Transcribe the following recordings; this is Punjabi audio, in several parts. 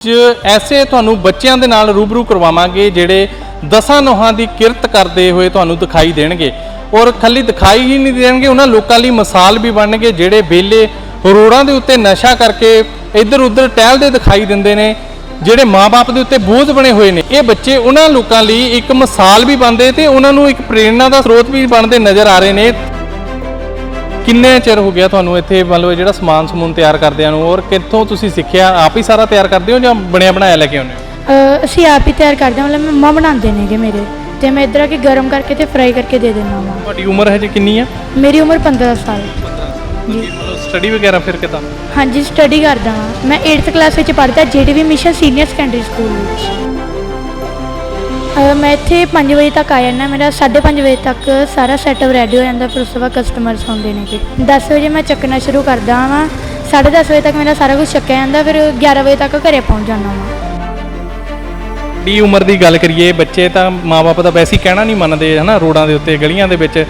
ਅੱਜ ਐਸੇ ਤੁਹਾਨੂੰ ਬੱਚਿਆਂ ਦੇ ਨਾਲ ਰੂਬਰੂ ਕਰਵਾਵਾਂਗੇ ਜਿਹੜੇ ਦਸਾਂ ਨੋਹਾਂ ਦੀ ਕਿਰਤ ਕਰਦੇ ਹੋਏ ਤੁਹਾਨੂੰ ਦਿਖਾਈ ਦੇਣਗੇ। ਔਰ ਖਾਲੀ ਦਿਖਾਈ ਹੀ ਨਹੀਂ ਦੇਣਗੇ, ਉਹਨਾਂ ਲੋਕਾਂ ਲਈ ਮਿਸਾਲ ਵੀ ਬਣਨਗੇ, ਜਿਹੜੇ ਬੇਲੇ ਰੋੜਾਂ ਦੇ ਉੱਤੇ ਨਸ਼ਾ ਕਰਕੇ ਇੱਧਰ ਉੱਧਰ ਟਹਿਲਦੇ ਦਿਖਾਈ ਦਿੰਦੇ ਨੇ, ਜਿਹੜੇ ਮਾਪੇ ਦੇ ਉੱਤੇ ਬੋਝ ਬਣੇ ਹੋਏ ਨੇ। ਇਹ ਬੱਚੇ ਉਹਨਾਂ ਲੋਕਾਂ ਲਈ ਇੱਕ ਮਿਸਾਲ ਵੀ ਬਣਦੇ ਤੇ ਉਹਨਾਂ ਨੂੰ ਇੱਕ ਪ੍ਰੇਰਣਾ ਦਾ ਸਰੋਤ ਵੀ ਬਣਦੇ ਨਜ਼ਰ ਆ ਰਹੇ ਨੇ। ਕਿੰਨੇ ਚਿਰ ਹੋ ਗਿਆ ਤੁਹਾਨੂੰ ਇੱਥੇ ਮੰਨ ਲਓ ਇਹ ਜਿਹੜਾ ਸਮਾਨ ਸਮੂਨ ਤਿਆਰ ਕਰਦਿਆਂ ਨੂੰ ਔਰ ਕਿੱਥੋਂ ਤੁਸੀਂ ਸਿੱਖਿਆ? ਆਪ ਹੀ ਸਾਰਾ ਤਿਆਰ ਕਰਦੇ ਹੋ ਜਾਂ ਬਣਿਆ ਬਣਾਇਆ ਲੈ ਕੇ ਆਉਂਦੇ ਹੋ? ਅਸੀਂ ਆਪ ਹੀ ਤਿਆਰ ਕਰਦੇ ਹਾਂ ਮਤਲਬ ਮੰਮਾ ਬਣਾਉਂਦੇ ਨੇਗੇ ਮੇਰੇ। ਤੇ ਮੈਂ ਇੱਧਰ ਆ ਕੇ ਗਰਮ ਕਰਕੇ ਤੇ ਫਰਾਈ ਕਰਕੇ ਦੇ ਦਿੰਦਾ ਹਾਂ। ਤੁਹਾਡੀ ਉਮਰ ਹੈ ਜੀ ਕਿੰਨੀ ਆ? ਮੇਰੀ ਉਮਰ 15 ਸਾਲ। ਜੀ। ਸਟੱਡੀ ਵਗੈਰਾ ਫਿਰ ਕਿਦਾਂ? ਹਾਂਜੀ ਸਟੱਡੀ ਕਰਦਾ ਹਾਂ। ਮੈਂ 8th ਕਲਾਸ ਵਿੱਚ ਪੜ੍ਹਦਾ GDV mission senior secondary school ਵਿੱਚ। ਮੈਂ ਇੱਥੇ 5 ਵਜੇ ਤੱਕ ਆ ਜਾਂਦਾ। ਮੇਰਾ 5:30 ਵਜੇ ਤੱਕ ਸਾਰਾ ਸੈਟਅਪ ਰੈਡੀ ਹੋ ਜਾਂਦਾ ਫਿਰ ਉਸ ਤੋਂ ਬਾਅਦ ਕਸਟਮਰਸ ਆਉਂਦੇ ਨੇਗੇ। 10 ਵਜੇ ਮੈਂ ਚੱਕਣਾ ਸ਼ੁਰੂ ਕਰਦਾ ਹਾਂ 10:30 ਵਜੇ ਤੱਕ ਮੇਰਾ ਸਾਰਾ ਕੁਝ ਚੱਕਿਆ ਜਾਂਦਾ, ਫਿਰ 11 ਵਜੇ ਤੱਕ ਘਰੇ ਪਹੁੰਚ ਜਾਂਦਾ ਹਾਂ ਦੀ ਉਮਰ ਦੀ ਗੱਲ ਕਰੀਏ, ਬੱਚੇ ਤਾਂ ਮਾਪੇ ਦਾ ਵੈਸੇ ਹੀ ਕਹਿਣਾ ਨਹੀਂ ਮੰਨਦੇ, ਹਨਾ, ਰੋਡਾਂ ਦੇ ਉੱਤੇ, ਗਲੀਆਂ ਦੇ ਵਿੱਚ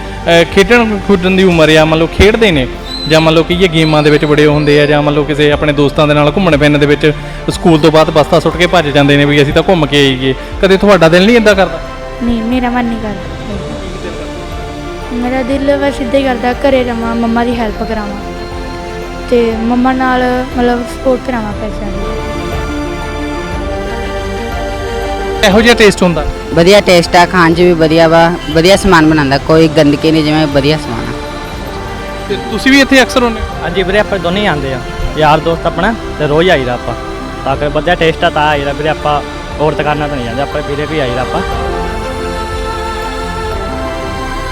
ਖੇਡਣ ਖੁੱਡਣ ਦੀ ਉਮਰ ਆ, ਮੰਨ ਲਓ ਖੇਡਦੇ ਨੇ। ਜਾਂ ਮੰਨ ਲਓ ਕਿ ਇਹ ਗੇਮਾਂ ਦੇ ਵਿੱਚ ਬੜੇ ਹੁੰਦੇ ਆ ਜਾਂ ਮੰਨ ਲਓ ਕਿਸੇ ਆਪਣੇ ਦੋਸਤਾਂ ਦੇ ਨਾਲ ਘੁੰਮਣ ਫਿਰਨ ਦੇ ਵਿੱਚ ਸਕੂਲ ਤੋਂ ਬਾਅਦ ਬਸਤਾ ਸੁੱਟ ਕੇ ਭੱਜ ਜਾਂਦੇ ਨੇ ਵੀ ਅਸੀਂ ਤਾਂ ਘੁੰਮ ਕੇ ਆਈਏ। ਕਦੇ ਤੁਹਾਡਾ ਦਿਲ ਨਹੀਂ ਇਦਾਂ ਕਰਦਾ? ਨਹੀਂ ਮੇਰਾ ਮਨ ਨਹੀਂ ਕਰਦਾ। ਮੇਰਾ ਦਿਲ ਬਸ ਇੱਦਾਂ ਹੀ ਕਰਦਾ ਘਰੇ ਰਵਾਂ ਮੰਮਾ ਦੀ ਹੈਲਪ ਕਰਾਵਾਂ। ਤੇ ਮੰਮਾ ਨਾਲ ਮਤਲਬ ਸਪੋਰਟ ਕਰਾਵਾਂ ਪੈਸਿਆਂ ਦੀ। ਇਹੋ ਜਿਹਾ ਟੇਸਟ ਹੁੰਦਾ? ਵਧੀਆ ਟੇਸਟ ਆ ਖਾਣ 'ਚ ਵੀ ਵਧੀਆ ਵਾ ਵਧੀਆ ਸਮਾਨ ਬਣਾਉਂਦਾ ਕੋਈ ਗੰਦਗੀ ਨਹੀਂ ਜਿਵੇਂ ਵਧੀਆ ਸਮਾਨ। ਤੇ ਤੁਸੀਂ ਵੀ ਇੱਥੇ ਅਕਸਰ ਹੁੰਦੇ ਹੋ? ਹਾਂਜੀ ਵੀਰੇ ਆਪਾਂ ਦੋਨੇ ਹੀ ਆਉਂਦੇ ਆ ਯਾਰ ਦੋਸਤ ਆਪਣਾ ਤੇ ਰੋਜ਼ ਆਈਦਾ ਆਪਾਂ। ਤਾਂ ਕਿ ਵਧੀਆ ਟੇਸਟ ਆ ਤਾਂ ਆਈਦਾ ਵੀਰੇ ਆਪਾਂ ਹੋਰ ਦੁਕਾਨਾਂ ਤੋਂ ਨਹੀਂ ਜਾਂਦੇ। ਆਪਾਂ ਵੀਰੇ ਵੀ ਆਈਦਾ ਆਪਾਂ।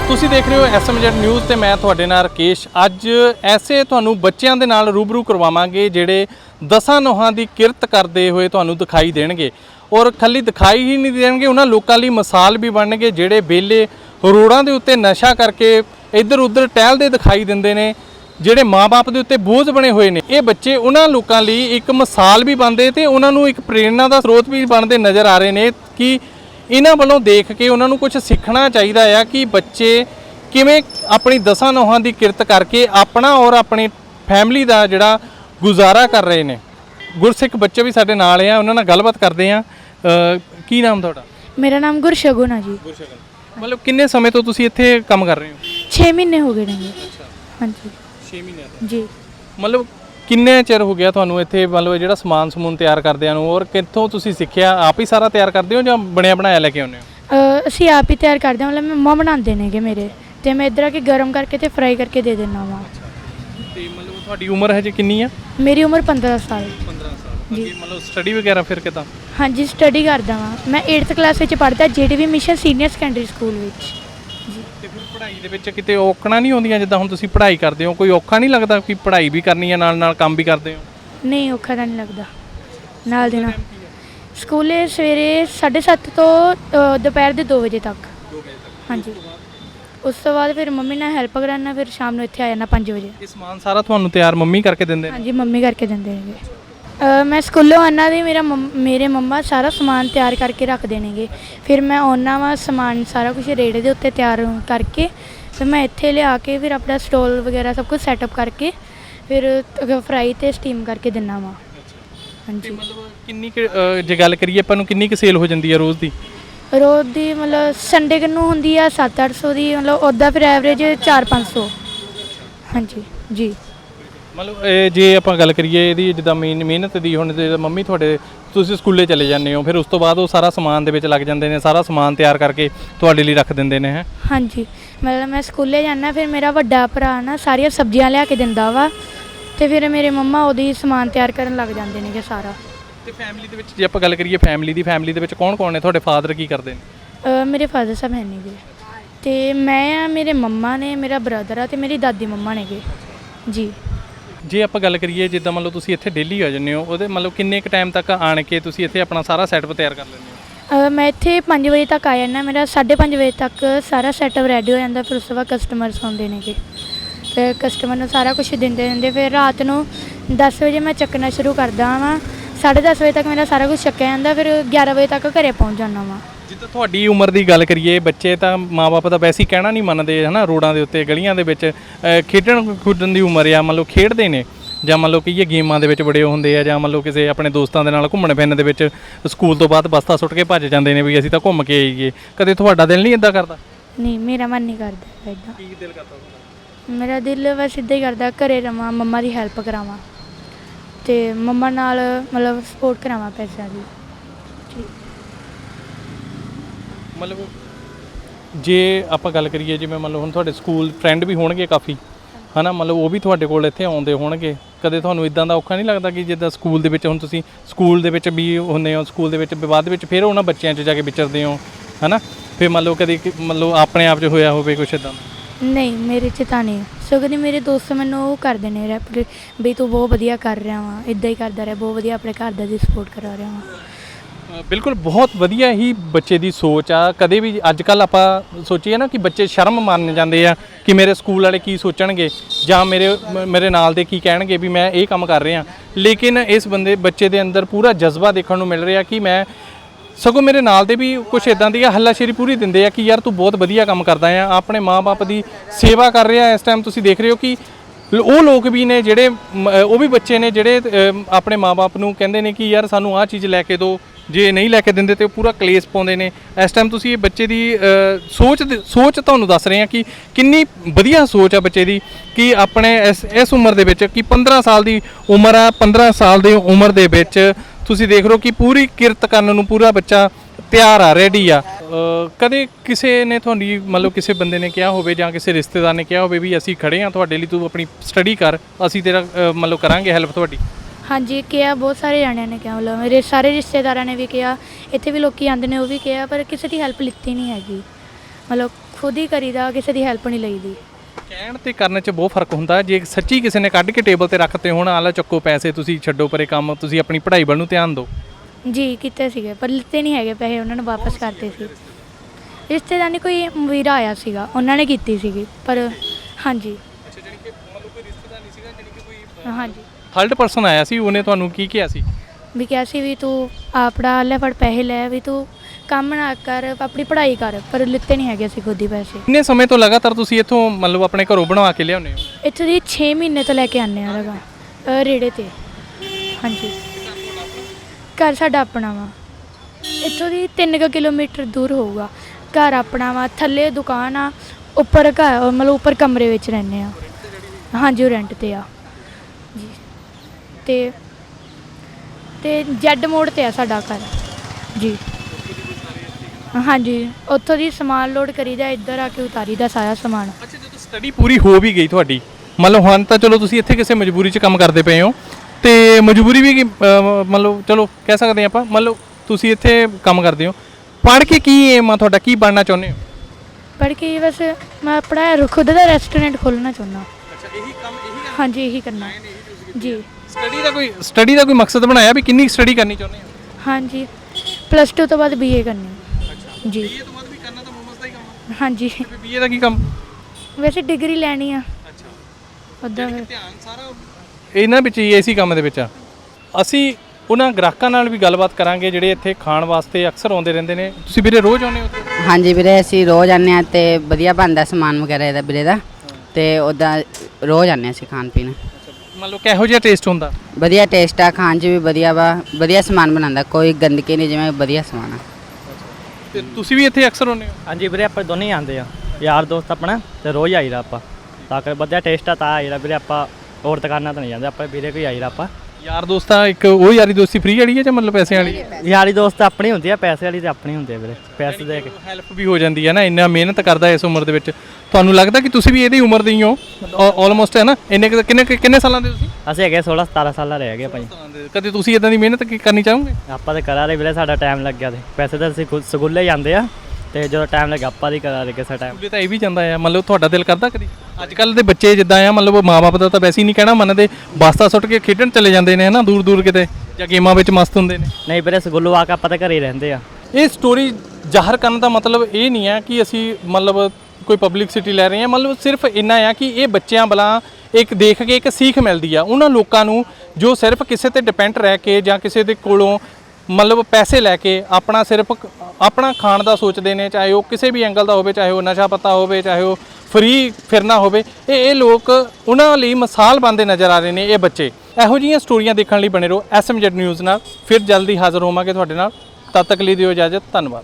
ਤੁਸੀਂ ਦੇਖ ਰਹੇ ਹੋ ਐਸਐਮਜੈਡ ਨਿਊਜ਼ ਤੇ ਮੈਂ ਤੁਹਾਡੇ ਨਾਲ ਰਕੇਸ਼। ਅੱਜ ਐਸੇ ਤੁਹਾਨੂੰ ਬੱਚਿਆਂ ਦੇ ਨਾਲ ਰੂਬਰੂ ਕਰਵਾਵਾਂਗੇ ਜਿਹੜੇ ਦਸਾਂ ਨੋਹਾਂ ਦੀ ਕਿਰਤ ਕਰਦੇ ਹੋਏ ਤੁਹਾਨੂੰ ਦਿਖਾਈ ਦੇਣਗੇ। ਔਰ ਖਾਲੀ ਦਿਖਾਈ ਹੀ ਨਹੀਂ ਦੇਣਗੇ ਉਹਨਾਂ ਲੋਕਾਂ ਲਈ ਮਿਸਾਲ ਵੀ ਬਣਨਗੇ ਜਿਹੜੇ ਬੇਲੇ ਰੋੜਾਂ ਦੇ ਉੱਤੇ ਨਸ਼ਾ ਕਰਕੇ ਇੱਧਰ ਉੱਧਰ ਟਹਿਲਦੇ ਦਿਖਾਈ ਦਿੰਦੇ ਨੇ ਜਿਹੜੇ ਮਾਪੇ ਦੇ ਉੱਤੇ ਬੋਝ ਬਣੇ ਹੋਏ ਨੇ। ਇਹ ਬੱਚੇ ਉਹਨਾਂ ਲੋਕਾਂ ਲਈ ਇੱਕ ਮਿਸਾਲ ਵੀ ਬਣਦੇ ਤੇ ਉਹਨਾਂ ਨੂੰ ਇੱਕ ਪ੍ਰੇਰਣਾ ਦਾ ਸਰੋਤ ਵੀ ਬਣਦੇ ਨਜ਼ਰ ਆ ਰਹੇ ਨੇ ਕਿ ਇਹਨਾਂ ਵੱਲੋਂ ਦੇਖ ਕੇ ਉਹਨਾਂ ਨੂੰ ਕੁਝ ਸਿੱਖਣਾ ਚਾਹੀਦਾ ਆ ਕਿ ਬੱਚੇ ਕਿਵੇਂ ਆਪਣੀ ਦਸਾਂ ਨੋਹਾਂ ਦੀ ਕਿਰਤ ਕਰਕੇ ਆਪਣਾ ਔਰ ਆਪਣੀ ਫੈਮਿਲੀ ਦਾ ਜਿਹੜਾ ਗੁਜ਼ਾਰਾ ਕਰ ਰਹੇ ਨੇ। ਗੁਰਸਿੱਖ ਬੱਚੇ ਵੀ ਸਾਡੇ ਨਾਲ ਆ ਉਹਨਾਂ ਨਾਲ ਗੱਲਬਾਤ ਕਰਦੇ ਆ। ਕੀ ਨਾਮ ਤੁਹਾਡਾ? ਮੇਰਾ ਨਾਮ ਗੁਰਸ਼ਗੁਨ ਆ ਜੀ। ਮਤਲਬ ਕਿੰਨੇ ਸਮੇਂ ਤੋਂ ਤੁਸੀਂ ਇੱਥੇ ਕੰਮ ਕਰ ਰਹੇ ਹੋ? 6 ਮਹੀਨੇ ਹੋ ਗਏ ਨੇ ਹਾਂਜੀ। 6 ਮਹੀਨੇ ਜੀ। ਮਤਲਬ ਕਿੰਨੇ ਚਿਰ ਹੋ ਗਿਆ ਤੁਹਾਨੂੰ ਇੱਥੇ ਮਤਲਬ ਇਹ ਜਿਹੜਾ ਸਮਾਨ ਸਮੂਨ ਤਿਆਰ ਕਰਦਿਆਂ ਨੂੰ ਔਰ ਕਿੱਥੋਂ ਤੁਸੀਂ ਸਿੱਖਿਆ? ਆਪ ਹੀ ਸਾਰਾ ਤਿਆਰ ਕਰਦੇ ਹੋ ਜਾਂ ਬਣਿਆ ਬਣਾਇਆ ਲੈ ਕੇ ਆਉਂਦੇ ਹੋ? ਅ, ਅਸੀਂ ਆਪ ਹੀ ਤਿਆਰ ਕਰਦੇ ਹਾਂ। ਮਤਲਬ ਮੰਮਾ ਬਣਾਉਂਦੇ ਨੇਗੇ ਮੇਰੇ। ਤੇ ਮੈਂ ਇੱਧਰ ਆ ਕੇ ਗਰਮ ਕਰਕੇ ਤੇ ਫਰਾਈ ਕਰਕੇ ਦੇ ਦਿੰਦਾ ਹਾਂ ਤੇ ਮਤਲਬ ਤੁਹਾਡੀ ਉਮਰ ਹੈ ਜੀ ਕਿੰਨੀ ਆ? ਮੇਰੀ ਉਮਰ 15 ਸਾਲ। 15 ਸਾਲ। ਅੱਗੇ ਮਤਲਬ ਸਟੱਡੀ ਵਗੈਰਾ ਫਿਰ ਕਿਦਾਂ? ਹਾਂਜੀ ਸਟੱਡੀ ਕਰਦਾ ਹਾਂ ਮੈਂ 8th ਕਲਾਸ ਵਿੱਚ ਪੜ੍ਹਦਾ GDV mission senior secondary school ਵਿੱਚ। ਤੇ ਫਿਰ ਪੜ੍ਹਾਈ ਦੇ ਵਿੱਚ ਕਿਤੇ ਔਕੜਾਂ ਨਹੀਂ ਆਉਂਦੀਆਂ ਜਿੱਦਾਂ ਹੁਣ ਤੁਸੀਂ ਪੜ੍ਹਾਈ ਕਰਦੇ ਹੋ ਕੋਈ ਔਖਾ ਨਹੀਂ ਲੱਗਦਾ ਕਿ ਪੜ੍ਹਾਈ ਵੀ ਕਰਨੀ ਹੈ ਨਾਲ ਨਾਲ ਕੰਮ ਵੀ ਕਰਦੇ ਹੋ? ਨਹੀਂ ਔਖਾ ਤਾਂ ਨਹੀਂ ਲੱਗਦਾ। ਨਾਲ ਦੇ ਨਾਲ। ਸਕੂਲੇ ਸਵੇਰੇ 7:30 ਤੋਂ ਅ, ਦੁਪਹਿਰ ਦੇ 2 ਵਜੇ ਤੱਕ। ਹਾਂਜੀ। ਉਸ ਤੋਂ ਬਾਅਦ ਫਿਰ ਮੰਮੀ ਨਾਲ ਹੈਲਪ ਕਰਾਨਾ ਫਿਰ ਸ਼ਾਮ ਨੂੰ ਇੱਥੇ ਆ ਜਾਣਾ 5 ਵਜੇ। ਇਹ ਸਮਾਨ ਸਾਰਾ ਤੁਹਾਨੂੰ ਤਿਆਰ ਮੰਮੀ ਕਰਕੇ ਦਿੰਦੇ ਨੇ? ਹਾਂਜੀ ਮੰਮੀ ਕਰਕੇ ਦਿੰਦੇ ਨੇਗੇ ਅ, ਮੈਂ ਸਕੂਲੋਂ ਆਉਣਾ ਦੀ ਮੇਰਾ ਮੰਮ- ਮੇਰੇ ਮੰਮਾ ਸਾਰਾ ਸਮਾਨ ਤਿਆਰ ਕਰਕੇ ਰੱਖ ਦੇਣਗੇ ਫਿਰ ਮੈਂ ਆਉਣਾ ਵਾ ਸਮਾਨ ਸਾਰਾ ਕੁਝ ਰੇੜੇ ਦੇ ਉੱਤੇ ਤਿਆਰ ਕਰਕੇ ਫਿਰ ਮੈਂ ਇੱਥੇ ਲਿਆ ਕੇ ਫਿਰ ਆਪਣਾ ਸਟੋਲ ਵਗੈਰਾ ਸਭ ਕੁਝ ਸੈਟਅਪ ਕਰਕੇ ਫਿਰ ਫਰਾਈ ਤੇ ਸਟੀਮ ਕਰਕੇ ਦਿੰਨਾ ਵਾ। ਹਾਂਜੀ। ਮਤਲਬ ਕਿੰਨੀ ਕੁ, ਜੇ ਗੱਲ ਕਰੀਏ ਆਪਾਂ ਨੂੰ ਕਿੰਨੀ ਕੁ ਸੇਲ ਹੋ ਜਾਂਦੀ ਹੈ ਰੋਜ਼ ਦੀ? ਰੋਜ਼ ਦੀ ਮਤਲਬ ਸੰਡੇ ਨੂੰ ਹੁੰਦੀ ਆ? 7-800 ਦੀ ਮਤਲਬ ਉੱਦਾਂ ਫਿਰ ਐਵਰੇਜ 4-500 ਹਾਂਜੀ ਜੀ। ਮਤਲਬ ਇਹ ਜੇ ਆਪਾਂ ਗੱਲ ਕਰੀਏ ਇਹਦੀ ਜਿੱਦਾਂ ਮੇਨ ਮਿਹਨਤ ਦੀ ਹੁਣ ਜੇ ਮੰਮੀ ਤੁਹਾਡੇ ਤੁਸੀਂ ਸਕੂਲੇ ਚਲੇ ਜਾਂਦੇ ਹੋ ਫਿਰ ਉਸ ਤੋਂ ਬਾਅਦ ਉਹ ਸਾਰਾ ਸਮਾਨ ਦੇ ਵਿੱਚ ਲੱਗ ਜਾਂਦੇ ਨੇ ਸਾਰਾ ਸਮਾਨ ਤਿਆਰ ਕਰਕੇ ਤੁਹਾਡੇ ਲਈ ਰੱਖ ਦਿੰਦੇ ਨੇ ਹੈ? ਹਾਂਜੀ ਮਤਲਬ ਮੈਂ ਸਕੂਲੇ ਜਾਂਦਾ ਫਿਰ ਮੇਰਾ ਵੱਡਾ ਭਰਾ ਨਾ ਸਾਰੀਆਂ ਸਬਜ਼ੀਆਂ ਲਿਆ ਕੇ ਦਿੰਦਾ ਵਾ ਤੇ ਫਿਰ ਮੇਰੇ ਮੰਮਾ ਉਹਦੀ ਸਮਾਨ ਤਿਆਰ ਕਰਨ ਲੱਗ ਜਾਂਦੇ ਨੇਗੇ ਸਾਰਾ। ਤੇ ਫੈਮਿਲੀ ਦੇ ਵਿੱਚ ਜੇ ਆਪਾਂ ਗੱਲ ਕਰੀਏ ਫੈਮਿਲੀ ਦੀ ਫੈਮਿਲੀ ਦੇ ਵਿੱਚ ਕੌਣ ਕੌਣ ਨੇ? ਤੁਹਾਡੇ ਫਾਦਰ ਕੀ ਕਰਦੇ ਨੇ? ਅ, ਮੇਰੇ ਫਾਦਰ ਸਾਹਿਬ ਹੈ ਨੇਗੇ। ਤੇ ਮੈਂ ਆ ਮੇਰੇ ਮੰਮਾ ਨੇ ਮੇਰਾ ਬ੍ਰਦਰ ਆ ਤੇ ਮੇਰੀ ਦਾਦੀ ਮੰਮਾ ਨੇਗੇ। ਜੀ। ਜੇ ਆਪਾਂ ਗੱਲ ਕਰੀਏ ਜਿੱਦਾਂ ਮੰਨ ਲਓ ਤੁਸੀਂ ਇੱਥੇ ਡੇਲੀ ਆ ਜਾਂਦੇ ਹੋ ਉਹਦੇ ਮਤਲਬ ਕਿੰਨੇ ਕੁ ਟਾਈਮ ਤੱਕ ਆਣ ਕੇ ਤੁਸੀਂ ਇੱਥੇ ਆਪਣਾ ਸਾਰਾ ਸੈਟਅਪ ਤਿਆਰ ਕਰ ਲੈਂਦੇ ਹੋ? ਅ, ਮੈਂ ਇੱਥੇ 5 ਵਜੇ ਤੱਕ ਆ ਜਾਂਦਾ ਮੇਰਾ 5:30 ਵਜੇ ਤੱਕ ਸਾਰਾ ਸੈਟਅਪ ਰੈਡੀ ਹੋ ਜਾਂਦਾ ਫਿਰ ਉਸ ਤੋਂ ਬਾਅਦ ਕਸਟਮਰਸ ਆਉਂਦੇ ਨੇਗੇ। ਫਿਰ ਕਸਟਮਰ ਨੂੰ ਸਾਰਾ ਕੁਝ ਦਿੰਦੇ ਦਿੰਦੇ ਫਿਰ ਰਾਤ ਨੂੰ 10 ਵਜੇ ਮੈਂ ਚੱਕਣਾ ਸ਼ੁਰੂ ਕਰਦਾ ਵਾਂ। 10:30 ਵਜੇ ਤੱਕ ਮੇਰਾ ਸਾਰਾ ਕੁਝ ਚੱਕਿਆ ਜਾਂਦਾ ਫਿਰ 11 ਵਜੇ ਤੱਕ ਘਰੇ ਪਹੁੰਚ ਜਾਂਦਾ ਵਾਂ। ਜਿੱਦਾਂ ਤੁਹਾਡੀ ਉਮਰ ਦੀ ਗੱਲ ਕਰੀਏ ਬੱਚੇ ਤਾਂ ਮਾਪੇ ਦਾ ਵੈਸੇ ਹੀ ਕਹਿਣਾ ਨਹੀਂ ਮੰਨਦੇ ਹਨਾ ਰੋਡਾਂ ਦੇ ਉੱਤੇ ਗਲੀਆਂ ਦੇ ਵਿੱਚ ਅਹ, ਖੇਡਣ ਖੁੱਡਣ ਦੀ ਉਮਰ ਆ ਮੰਨ ਲਓ ਖੇਡਦੇ ਨੇ ਜਾਂ ਮੰਨ ਲਓ ਕਹੀਏ ਗੇਮਾਂ ਦੇ ਵਿੱਚ ਬੜੇ ਉਹ ਹੁੰਦੇ ਆ ਜਾਂ ਮੰਨ ਲਓ ਕਿਸੇ ਆਪਣੇ ਦੋਸਤਾਂ ਦੇ ਨਾਲ ਘੁੰਮਣ ਫਿਰਨ ਦੇ ਵਿੱਚ ਸਕੂਲ ਤੋਂ ਬਾਅਦ ਬਸਤਾ ਸੁੱਟ ਕੇ ਭੱਜ ਜਾਂਦੇ ਨੇ ਵੀ ਅਸੀਂ ਤਾਂ ਘੁੰਮ ਕੇ ਆਈਏ। ਕਦੇ ਤੁਹਾਡਾ ਦਿਲ ਨਹੀਂ ਇਦਾਂ ਕਰਦਾ? ਨਹੀਂ ਮੇਰਾ ਮਨ ਨਹੀਂ ਕਰਦਾ ਇਦਾਂ ਕੀ ਦਿਲ ਕਰਦਾ ਮੇਰਾ ਦਿਲ ਬਸ ਸਿੱਧਾ ਹੀ ਕਰਦਾ ਘਰੇ ਰਵਾਂ ਮੰਮਾ ਦੀ ਹੈਲਪ ਕਰਾਵਾਂ। ਤੇ ਮੰਮਾ ਨਾਲ ਮਤਲਬ ਸਪੋਰਟ ਕਰਾਵਾਂ ਪੈਸਿਆਂ ਦੀ। ਮਤਲਬ ਜੇ ਆਪਾਂ ਗੱਲ ਕਰੀਏ, ਜਿਵੇਂ ਮੰਨ ਲਓ ਹੁਣ ਤੁਹਾਡੇ ਸਕੂਲ ਫਰੈਂਡ ਵੀ ਹੋਣਗੇ ਕਾਫੀ, ਹਨਾ? ਮਤਲਬ ਉਹ ਵੀ ਤੁਹਾਡੇ ਕੋਲ ਇੱਥੇ ਆਉਂਦੇ ਹੋਣਗੇ। ਕਦੇ ਤੁਹਾਨੂੰ ਇਦਾਂ ਦਾ ਔਖਾ ਨਹੀਂ ਲੱਗਦਾ ਕਿ ਜਿੱਦਾਂ ਸਕੂਲ ਦੇ ਵਿੱਚ ਹੁਣ ਤੁਸੀਂ ਸਕੂਲ ਦੇ ਵਿੱਚ ਵੀ ਹੁੰਦੇ ਹੋ, ਸਕੂਲ ਦੇ ਵਿੱਚ ਵਿਵਾਦ ਵਿੱਚ ਫਿਰ ਉਹਨਾਂ ਬੱਚਿਆਂ 'ਚ ਜਾ ਕੇ ਵਿਚਰਦੇ ਹੋ, ਹਨਾ? ਫਿਰ ਮੰਨ ਲਓ ਕਦੇ ਕਿ- ਮੰਨ ਲਓ ਆਪਣੇ ਆਪ 'ਚ ਹੋਇਆ ਹੋਵੇ ਕੁਛ ਇਦਾਂ ਨਹੀਂ, ਮੇਰੇ ਚ ਤਾਂ ਨਹੀਂ। ਸਗੋਂ ਦੀ ਮੇਰੇ ਦੋਸਤ ਮੈਨੂੰ ਉਹ ਕਰਦੇ ਨੇ ਰੈਪ ਵੀ ਤੂੰ ਬਹੁਤ ਵਧੀਆ ਕਰ ਰਿਹਾ ਵਾ, ਇਦਾਂ ਹੀ ਕਰਦਾ ਰਿਹਾ, ਬਹੁਤ ਵਧੀਆ ਆਪਣੇ ਘਰ ਦਾ ਦੀ ਸਪੋਰਟ ਕਰਾ ਰਿਹਾ ਵਾ। ਬਿਲਕੁਲ ਬਹੁਤ ਵਧੀਆ ਹੀ ਬੱਚੇ ਦੀ ਸੋਚ ਆ। ਕਦੇ ਵੀ ਅੱਜ ਕੱਲ ਆਪਾਂ ਸੋਚੀਏ ਨਾ ਕਿ ਬੱਚੇ ਸ਼ਰਮ ਮੰਨ ਜਾਂਦੇ ਆ ਕਿ ਮੇਰੇ ਸਕੂਲ ਵਾਲੇ ਕੀ ਸੋਚਣਗੇ ਜਾਂ ਮੇਰੇ ਮੇਰੇ ਨਾਲ ਦੇ ਕੀ ਕਹਿਣਗੇ ਵੀ ਮੈਂ ਇਹ ਕੰਮ ਕਰ ਰਿਹਾ। ਲੇਕਿਨ ਇਸ ਬੰਦੇ ਬੱਚੇ ਦੇ ਅੰਦਰ ਪੂਰਾ ਜਜ਼ਬਾ ਦੇਖਣ ਨੂੰ ਮਿਲ ਰਿਹਾ ਕਿ ਮੈਂ ਸਗੋਂ ਮੇਰੇ ਨਾਲ ਦੇ ਵੀ ਕੁਝ ਇਦਾਂ ਦੀ ਆ ਹੱਲਾਸ਼ੇਰੀ ਪੂਰੀ ਦਿੰਦੇ ਆ ਕਿ ਯਾਰ ਤੂੰ ਬਹੁਤ ਵਧੀਆ ਕੰਮ ਕਰਦਾ ਆ ਆਪਣੇ ਮਾਪੇ ਦੀ ਸੇਵਾ ਕਰ ਰਿਹਾ ਇਸ ਟਾਈਮ ਤੁਸੀਂ ਦੇਖ ਰਹੇ ਹੋ ਕਿ ਉਹ ਲੋਕ ਵੀ ਨੇ ਜਿਹੜੇ ਉਹ ਵੀ ਬੱਚੇ ਨੇ ਜਿਹੜੇ ਅ, ਆਪਣੇ ਮਾਪੇ ਨੂੰ ਕਹਿੰਦੇ ਨੇ ਕਿ ਯਾਰ ਸਾਨੂੰ ਆਹ ਚੀਜ਼ ਲੈ ਕੇ ਦਿਓ ਜੇ ਨਹੀਂ ਲੈ ਕੇ ਦਿੰਦੇ ਤੇ ਉਹ ਪੂਰਾ ਕਲੇਸ਼ ਪਾਉਂਦੇ ਨੇ। ਇਸ ਟਾਈਮ ਤੁਸੀਂ ਇਹ ਬੱਚੇ ਦੀ ਸੋਚ ਸੋਚ ਤੁਹਾਨੂੰ ਦੱਸ ਰਹੇ ਹਾਂ ਕਿ ਕਿੰਨੀ ਵਧੀਆ ਸੋਚ ਆ ਬੱਚੇ ਦੀ ਕਿ ਆਪਣੇ ਇਸ ਇਸ ਉਮਰ ਦੇ ਵਿੱਚ ਕਿ 15 ਸਾਲ ਦੀ ਉਮਰ ਆ 15 ਸਾਲ ਦੀ ਉਮਰ ਦੇ ਵਿੱਚ ਤੁਸੀਂ ਦੇਖ ਰਹੇ ਹੋ ਕਿ ਪੂਰੀ ਕਿਰਤ ਕਰਨ ਨੂੰ ਪੂਰਾ ਬੱਚਾ ਤਿਆਰ ਆ ਰੈਡੀ ਆ। ਕਦੇ ਕਿਸੇ ਨੇ ਤੁਹਾਡੀ, ਮਤਲਬ ਕਿਸੇ ਬੰਦੇ ਨੇ ਕਿਹਾ ਹੋਵੇ ਜਾਂ ਕਿਸੇ ਰਿਸ਼ਤੇਦਾਰ ਨੇ ਕਿਹਾ ਹੋਵੇ ਵੀ ਅਸੀਂ ਖੜੇ ਆ ਤੁਹਾਡੇ ਲਈ, ਤੂੰ ਆਪਣੀ ਸਟੱਡੀ ਕਰ, ਅਸੀਂ ਤੇਰਾ ਮਤਲਬ ਕਰਾਂਗੇ ਹੈਲਪ ਤੁਹਾਡੀ। ਹਾਂਜੀ ਕਿਹਾ ਬਹੁਤ ਸਾਰੇ ਜਾਣਿਆਂ ਨੇ ਕਿਹਾ ਮਤਲਬ ਮੇਰੇ ਸਾਰੇ ਰਿਸ਼ਤੇਦਾਰਾਂ ਨੇ ਵੀ ਕਿਹਾ ਇੱਥੇ ਵੀ ਲੋਕੀ ਆਉਂਦੇ ਨੇ ਉਹ ਵੀ ਕਿਹਾ ਪਰ ਕਿਸੇ ਦੀ ਹੈਲਪ ਲਿੱਤੀ ਨਹੀਂ ਹੈਗੀ। ਮਤਲਬ ਖੁਦ ਹੀ ਕਰੀਦਾ ਕਿਸੇ ਦੀ ਹੈਲਪ ਨਹੀਂ ਲਈਦੀ। ਕਹਿਣ ਤੇ ਕਰਨ 'ਚ ਬਹੁਤ ਫ਼ਰਕ ਹੁੰਦਾ ਜੇ ਸੱਚੀ ਕਿਸੇ ਨੇ ਕੱਢ ਕੇ ਟੇਬਲ ਤੇ ਰੱਖਤੇ ਹੁਣ ਆਲਾ ਚੱਕੋ ਪੈਸੇ ਤੁਸੀਂ ਛੱਡੋ ਪਰੇ ਕੰਮ ਤੁਸੀਂ ਆਪਣੀ ਪੜ੍ਹਾਈ ਵੱਲ ਨੂੰ ਧਿਆਨ ਦਿਓ। ਜੀ ਕੀਤੇ ਸੀਗੇ ਪਰ ਲਿੱਤੇ ਨਹੀਂ ਹੈਗੇ ਪੈਸੇ ਉਹਨਾਂ ਨੂੰ ਵਾਪਸ ਕਰਤੇ ਸੀ। ਰਿਸ਼ਤੇਦਾਰ ਨੇ ਕੋਈ ਵੀਰਾ ਆਇਆ ਸੀਗਾ ਉਹਨਾਂ ਨੇ ਕੀਤੀ ਸੀਗੀ ਪਰ ਹਾਂਜੀ। ਅੱਛਾ ਜਾਨੀ ਕਿ ਮਤਲਬ ਕੋਈ ਰਿਸ਼ਤੇਦਾਰ ਨਹੀਂ ਸੀਗਾ ਜਾਨੀ ਕਿ ਕੋਈ ਹਾਂਜੀ। ਥਰਡ ਪਰਸਨ ਆਇਆ ਸੀ ਉਹਨੇ ਤੁਹਾਨੂੰ ਕੀ ਕਿਹਾ ਸੀ? ਵੀ ਕਿਹਾ ਸੀ ਵੀ ਤੂੰ ਆਪੜਾ ਲੈ ਫੜ ਪੈਸੇ ਲੈ ਵੀ ਤੂੰ ਕੰਮ ਨਾ ਕਰ ਆਪਣੀ ਪੜ੍ਹਾਈ ਕਰ ਪਰ ਲਿੱਤੇ ਨਹੀਂ ਹੈਗੇ ਅਸੀਂ ਖੁਦ ਹੀ ਪੈਸੇ। ਕਿੰਨੇ ਸਮੇਂ ਤੋਂ ਲਗਾਤਾਰ ਤੁਸੀਂ ਇੱਥੋਂ ਮਤਲਬ ਆਪਣੇ ਘਰੋਂ ਬਣਵਾ ਕੇ ਲਿਆਉਂਦੇ ਹੋ? ਇੱਥੇ ਦੀ 6 ਮਹੀਨੇ ਤੋਂ ਲੈ ਕੇ ਆਨੇ ਆ ਲਗਾ ਅ, ਰੇੜੇ ਤੇ। ਹਾਂਜੀ। ਘਰ ਸਾਡਾ ਆਪਣਾ ਵਾ। ਇੱਥੋਂ ਦੀ 3 ਕਿਲੋਮੀਟਰ ਦੂਰ ਹੋਊਗਾ। ਘਰ ਆਪਣਾ ਵਾ ਥੱਲੇ ਦੁਕਾਨ ਆ ਉੱਪਰ ਘਰ ਮਤਲਬ ਉੱਪਰ ਕਮਰੇ ਵਿੱਚ ਰਹਿੰਦੇ ਆ ਹਾਂਜੀ ਉਹ ਰੈਂਟ ਤੇ ਆ। ਤੇ ਤੇ ਜੈਡ ਮੋੜ ਤੇ ਆ ਸਾਡਾ ਘਰ। ਜੀ। ਹਾਂਜੀ ਉੱਥੋਂ ਦੀ ਸਮਾਨ ਲੋਡ ਕਰੀਦਾ ਇੱਧਰ ਆ ਕੇ ਉਤਾਰੀਦਾ ਸਾਰਾ ਸਮਾਨ। ਅੱਛਾ ਜਦੋਂ ਸਟੱਡੀ ਪੂਰੀ ਹੋ ਵੀ ਗਈ ਤੁਹਾਡੀ ਮੰਨ ਲਓ ਹੁਣ ਤਾਂ ਚਲੋ ਤੁਸੀਂ ਇੱਥੇ ਕਿਸੇ ਮਜਬੂਰੀ 'ਚ ਕੰਮ ਕਰਦੇ ਪਏ ਹੋ ਤੇ ਮਜਬੂਰੀ ਵੀ ਕੀ, ਅਹ, ਮੰਨ ਲਓ ਚਲੋ ਕਹਿ ਸਕਦੇ ਹਾਂ ਆਪਾਂ ਮੰਨ ਲਓ ਤੁਸੀਂ ਇੱਥੇ ਕੰਮ ਕਰਦੇ ਹੋ। ਪੜ੍ਹ ਕੇ ਕੀ ਏਮ ਆ ਤੁਹਾਡਾ ਕੀ ਬਣਨਾ ਚਾਹੁੰਦੇ ਹੋ? ਪੜ੍ਹ ਕੇ ਬਸ ਮੈਂ ਆਪਣਾ ਖੁਦ ਦਾ ਰੈਸਟੋਰੈਂਟ ਖੋਲ੍ਹਣਾ ਚਾਹੁੰਦਾ। ਅੱਛਾ ਇਹੀ ਕੰਮ ਇਹੀ ਹਾਂਜੀ ਇਹੀ ਕਰਨਾ। ਜੀ। ਸਟੱਡੀ ਦਾ ਕੋਈ ਸਟੱਡੀ ਦਾ ਕੋਈ ਮਕਸਦ ਬਣਾਇਆ ਵੀ ਕਿੰਨੀ ਸਟੱਡੀ ਕਰਨੀ ਚਾਹੁੰਦੇ ਹੋ? ਹਾਂਜੀ। ਪਲੱਸ 2 ਤੋਂ ਬਾਅਦ ਬੀਏ ਕਰਨੀ। ਅੱਛਾ। ਜੀ। ਤੋਂ ਬਾਅਦ ਵੀ ਕਰਨਾ ਤਾਂ ਮੋਮਸ ਦਾ ਹੀ ਕੰਮ ਹਾਂਜੀ। ਹੈ ਬੀਏ ਦਾ ਕੀ ਕੰਮ? ਵੈਸੇ ਡਿਗਰੀ ਲੈਣੀ ਆ। ਅੱਛਾ। ਉਦਾਂ ਫਿਰ। ਧਿਆਨ ਸਾਰਾ ਇਹਨਾਂ ਵਿੱਚ ਹੀ ਇਸੀ ਕੰਮ ਦੇ ਵਿੱਚ ਆ। ਅਸੀਂ ਉਹਨਾਂ ਗ੍ਰਾਹਕਾਂ ਨਾਲ ਵੀ ਗੱਲਬਾਤ ਕਰਾਂਗੇ ਜਿਹੜੇ ਇੱਥੇ ਖਾਣ ਵਾਸਤੇ ਅਕਸਰ ਆਉਂਦੇ ਰਹਿੰਦੇ ਨੇ। ਤੁਸੀਂ ਵੀਰੇ ਰੋਜ਼ ਆਉਂਦੇ ਹੋ ਇੱਥੇ? ਹਾਂਜੀ ਵੀਰੇ ਅਸੀਂ ਰੋਜ਼ ਆਉਂਦੇ ਹਾਂ ਤੇ ਵਧੀਆ ਬਣਦਾ ਸਮਾਨ ਵਗੈਰਾ ਇਹਦਾ ਵੀਰੇ ਦਾ। ਤੇ ਉਦਾਂ ਰੋਜ਼ ਆਉਂਦੇ ਹਾਂ ਅਸੀਂ ਖਾਣ ਪੀਣ। ਮੰਨ ਲਓ ਕਿਹੋ ਜਿਹਾ ਟੇਸਟ ਹੁੰਦਾ? ਵਧੀਆ ਟੇਸਟ ਆ ਖਾਣ 'ਚ ਵੀ ਵਧੀਆ ਵਾ ਵਧੀਆ ਸਮਾਨ ਬਣਾਉਂਦਾ ਕੋਈ ਗੰਦਗੀ ਨਹੀਂ ਜਿਵੇਂ ਵਧੀਆ ਸਮਾਨ ਆ। ਤੇ ਤੁਸੀਂ ਵੀ ਇੱਥੇ ਅਕਸਰ ਆਉਂਦੇ ਹੋ? ਹਾਂਜੀ ਵੀਰੇ ਆਪਾਂ ਦੋਨੇ ਹੀ ਆਉਂਦੇ ਆ ਯਾਰ ਦੋਸਤ ਆਪਣਾ ਤੇ ਰੋਜ਼ ਆਈਦਾ ਆਪਾਂ। ਤਾਂ ਕਿ ਵਧੀਆ ਟੇਸਟ ਆ ਤਾਂ ਆਈਦਾ ਵੀਰੇ ਆਪਾਂ ਹੋਰ ਦੁਕਾਨਾਂ ਤੋਂ ਨਹੀਂ ਜਾਂਦੇ ਆਪਾਂ ਵੀਰੇ ਕੋਈ ਆਈਦਾ ਆਪਾਂ। ਯਾਰ ਦੋਸਤਾਂ ਇੱਕ ਉਹ ਯਾਰੀ ਦੋਸਤੀ ਫ੍ਰੀ ਵਾਲੀ ਹੈ ਜਾਂ ਮਤਲਬ ਪੈਸੇ ਵਾਲੀ? ਯਾਰੀ ਦੋਸਤ ਆਪਣੀ ਹੁੰਦੀ ਆ ਪੈਸੇ ਵਾਲੀ ਤੇ ਆਪਣੀ ਹੁੰਦੀ ਆ ਵੀਰੇ ਪੈਸੇ ਦੇ ਕੇ। ਹੈਲਪ ਵੀ ਹੋ ਜਾਂਦੀ ਹੈ ਨਾ ਇੰਨਾ ਮਿਹਨਤ ਕਰਦਾ ਇਸ ਉਮਰ ਦੇ ਵਿੱਚ। ਤੁਹਾਨੂੰ ਲੱਗਦਾ ਕਿ ਤੁਸੀਂ ਵੀ ਇਹਦੀ ਉਮਰ ਦੇ ਹੀ ਹੋ? ਆਲਮੋਸਟ ਹੈ ਨਾ ਇੰਨੇ ਕੁ- ਕਿੰਨੇ ਕੁ- ਕਿੰਨੇ ਸਾਲਾਂ ਦੇ ਤੁਸੀਂ? ਅਸੀਂ ਹੈਗੇ 16 17 ਸਾਲਾਂ ਦੇ ਹੈਗੇ ਭਾਈ ਕਦੇ ਤੁਸੀਂ ਇਦਾਂ ਦੀ ਮਿਹਨਤ ਕੀ ਕਰਨੀ ਚਾਹੋਗੇ? ਆਪਾਂ ਤੇ ਕਰਾ ਰਹੇ ਵੀਰੇ ਸਾਡਾ ਟਾਈਮ ਲੱਗ ਗਿਆ ਤੇ। ਪੈਸੇ ਤਾਂ ਅਸੀਂ ਖੁਦ ਸਕੂਲੇ ਜਾਂਦੇ ਆ। ਤੇ ਜਦੋਂ ਟਾਈਮ ਲੱਗਾ ਆਪਾਂ ਦੀ ਕਰਾ ਰਹੇ ਕਿਸੇ ਟਾਈਮ ਸਕੂਲੇ ਤਾਂ ਇਹ ਵੀ ਜਾਂਦਾ ਆ ਮਤਲਬ ਤੁਹਾਡਾ ਦਿਲ ਕਰਦਾ ਕਦੀ? ਅੱਜ ਕੱਲ ਦੇ ਬੱਚੇ ਜਿੱਦਾਂ ਆ ਮਤਲਬ ਮਾਪੇ ਦਾ ਤਾਂ ਵੈਸੇ ਹੀ ਨਹੀਂ ਕਹਿਣਾ ਮੰਨਦੇ ਬਸਤਾ ਸੁੱਟ ਕੇ ਖੇਡਣ ਚਲੇ ਜਾਂਦੇ ਨੇ ਹਨਾ ਦੂਰ ਦੂਰ ਕਿਤੇ ਜਾਂ ਗੇਮਾਂ ਵਿੱਚ ਮਸਤ ਹੁੰਦੇ ਨੇ। ਨਹੀਂ ਵੀਰੇ ਸਕੂਲੋਂ ਆ ਕੇ ਆਪਾਂ ਤਾਂ ਘਰੇ ਹੀ ਰਹਿੰਦੇ ਆ। ਇਹ ਸਟੋਰੀ ਜ਼ਾਹਰ ਕਰਨ ਦਾ ਮਤਲਬ ਇਹ ਨਹੀਂ ਹੈ ਕਿ ਅਸੀਂ ਮਤਲਬ ਕੋਈ ਪਬਲਿਸਿਟੀ ਲੈ ਰਹੇ ਹਾਂ ਮਤਲਬ ਸਿਰਫ ਇੰਨਾ ਆ ਕਿ ਇਹ ਬੱਚਿਆਂ ਬਲਾ ਇੱਕ ਦੇਖ ਕੇ ਇੱਕ ਸੀਖ ਮਿਲਦੀ ਆ। ਉਹਨਾਂ ਲੋਕਾਂ ਨੂੰ ਜੋ ਸਿਰਫ ਕਿਸੇ ਤੇ ਡਿਪੈਂਡ ਰਹਿ ਕੇ ਜਾਂ ਕਿਸੇ ਦੇ ਕੋਲੋਂ ਮਤਲਬ ਪੈਸੇ ਲੈ ਕੇ ਆਪਣਾ ਸਿਰਫ ਆਪਣਾ ਖਾਣ ਦਾ ਸੋਚਦੇ ਨੇ, ਚਾਹੇ ਉਹ ਕਿਸੇ ਵੀ ਐਂਗਲ ਦਾ ਹੋਵੇ, ਚਾਹੇ ਉਹ ਨਸ਼ਾ ਪੱਤਾ ਹੋਵੇ, ਚਾਹੇ ਉਹ ਫ੍ਰੀ ਫਿਰਨਾ ਹੋਵੇ, ਇਹ ਇਹ ਲੋਕ ਉਹਨਾਂ ਲਈ ਮਿਸਾਲ ਬਣਦੇ ਨਜ਼ਰ ਆ ਰਹੇ ਨੇ, ਇਹ ਬੱਚੇ। ਇਹੋ ਜਿਹੀਆਂ ਸਟੋਰੀਆਂ ਦੇਖਣ ਲਈ ਬਣੇ ਰਹੋ ਐਸਐਮਜੈਡ ਨਿਊਜ਼ ਨਾਲ। ਫਿਰ ਜਲਦੀ ਹਾਜ਼ਰ ਹੋਵਾਂਗੇ ਤੁਹਾਡੇ ਨਾਲ। ਤਦ ਤੱਕ ਲਈ ਦਿਓ ਇਜਾਜ਼ਤ। ਧੰਨਵਾਦ।